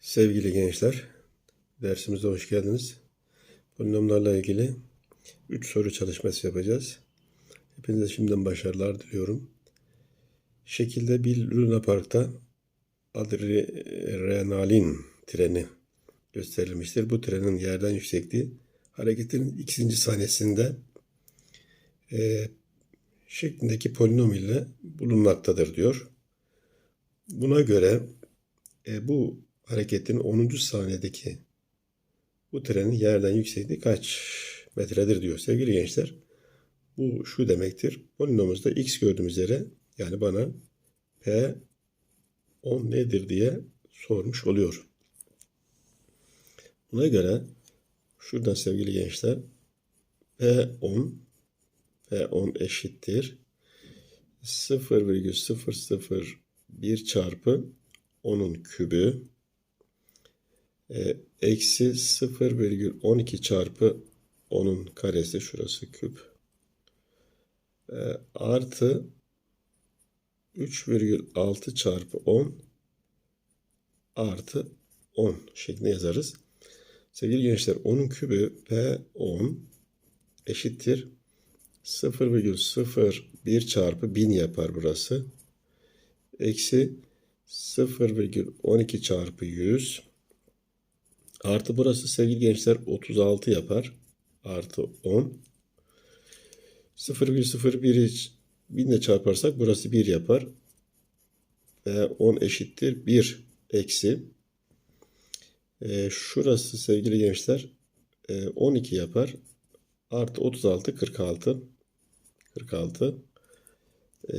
Sevgili gençler, dersimize hoş geldiniz. Polinomlarla ilgili 3 soru çalışması yapacağız. Hepinize şimdiden başarılar diliyorum. Şekilde bir Luna Park'ta adrenalin treni gösterilmiştir. Bu trenin yerden yüksekliği hareketin ikinci saniyesinde e, şeklindeki polinom ile bulunmaktadır diyor. Buna göre e, bu hareketin 10. saniyedeki bu trenin yerden yüksekliği kaç metredir diyor sevgili gençler. Bu şu demektir. Polinomumuzda x gördüğümüz yere yani bana p 10 nedir diye sormuş oluyor. Buna göre şuradan sevgili gençler p10 p10 eşittir 0,001 çarpı 10'un kübü eksi 0,12 çarpı 10'un karesi şurası küp e, artı 3,6 çarpı 10 artı 10 şeklinde yazarız. Sevgili gençler 10'un kübü P10 eşittir 0,01 çarpı 1000 yapar burası. Eksi 0,12 çarpı 100 artı burası sevgili gençler 36 yapar. Artı 10 0,01'i 1000 ile çarparsak burası 1 yapar. Ve 10 eşittir 1 eksi. E, şurası sevgili gençler e, 12 yapar. Artı 36 46. 46. E,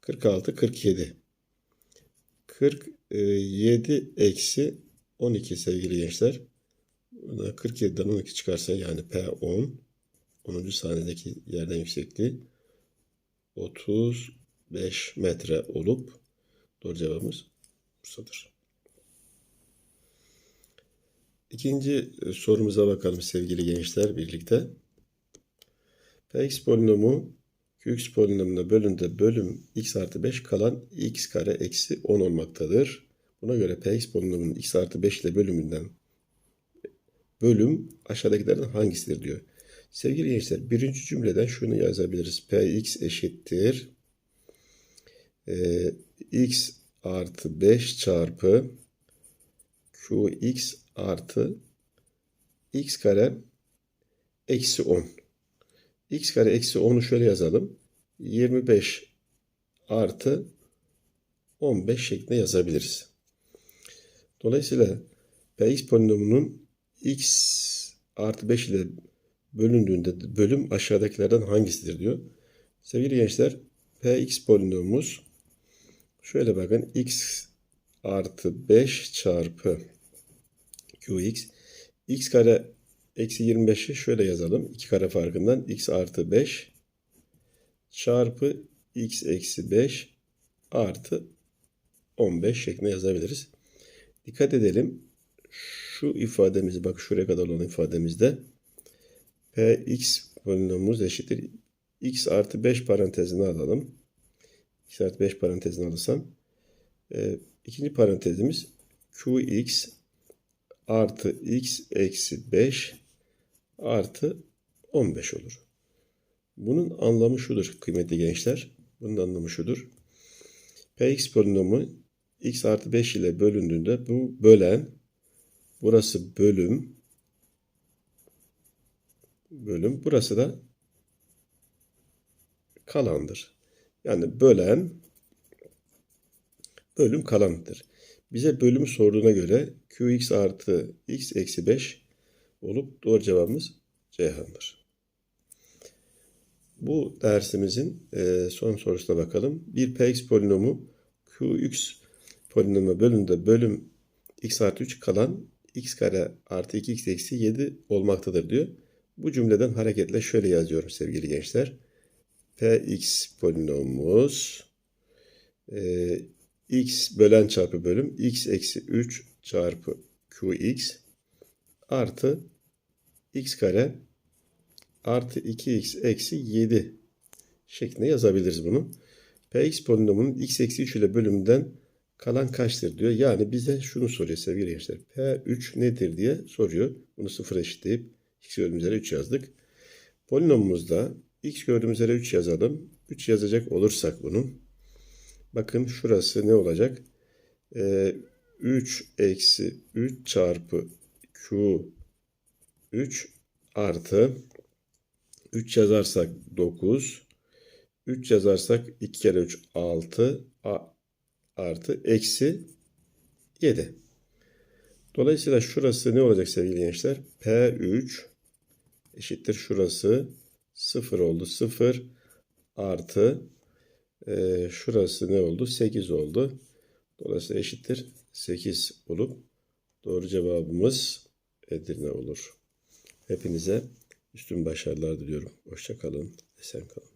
46 47. 47 eksi 12 sevgili gençler. 47'den 12 çıkarsa yani P10 10. saniyedeki yerden yüksekliği 35 metre olup doğru cevabımız Bursa'dır. İkinci sorumuza bakalım sevgili gençler birlikte. Px polinomu Qx polinomuna bölünde bölüm x artı 5 kalan x kare eksi 10 olmaktadır. Buna göre Px polinomunun x artı 5 ile bölümünden bölüm aşağıdakilerden hangisidir diyor. Sevgili gençler birinci cümleden şunu yazabiliriz. Px eşittir. Ee, x artı 5 çarpı qx artı x kare eksi 10. x kare eksi 10'u şöyle yazalım. 25 artı 15 şeklinde yazabiliriz. Dolayısıyla px polinomunun x artı 5 ile bölündüğünde bölüm aşağıdakilerden hangisidir diyor. Sevgili gençler px polinomumuz şöyle bakın x artı 5 çarpı qx x kare eksi 25'i şöyle yazalım. 2 kare farkından x artı 5 çarpı x eksi 5 artı 15 şeklinde yazabiliriz. Dikkat edelim. Şu ifademiz bak şuraya kadar olan ifademizde px polinomumuz eşittir. x artı 5 parantezini alalım. x artı 5 parantezini alırsam e, ikinci parantezimiz qx artı x eksi 5 artı 15 olur. Bunun anlamı şudur kıymetli gençler. Bunun anlamı şudur. Px polinomu x artı 5 ile bölündüğünde bu bölen burası bölüm bölüm burası da kalandır. Yani bölen bölüm kalandır. Bize bölümü sorduğuna göre qx artı x eksi 5 olup doğru cevabımız Ceyhan'dır. Bu dersimizin e, son sorusuna bakalım. Bir px polinomu qx polinomu bölümünde bölüm x artı 3 kalan x kare artı 2x eksi 7 olmaktadır diyor. Bu cümleden hareketle şöyle yazıyorum sevgili gençler. px polinomumuz e, x bölen çarpı bölüm x eksi 3 çarpı qx artı x kare artı 2x eksi 7 şeklinde yazabiliriz bunu. Px polinomunun x eksi 3 ile bölümünden Kalan kaçtır diyor. Yani bize şunu soruyor sevgili gençler. P3 nedir diye soruyor. Bunu sıfır eşitleyip x gördüğümüz yere 3 yazdık. Polinomumuzda x gördüğümüz yere 3 yazalım. 3 yazacak olursak bunun. Bakın şurası ne olacak? Ee, 3 eksi 3 çarpı q 3 artı 3 yazarsak 9 3 yazarsak 2 kere 3 6 a, artı eksi 7. Dolayısıyla şurası ne olacak sevgili gençler? P3 eşittir şurası 0 oldu. 0 artı e, şurası ne oldu? 8 oldu. Dolayısıyla eşittir 8 olup doğru cevabımız Edirne olur. Hepinize üstün başarılar diliyorum. Hoşça kalın, esen kalın.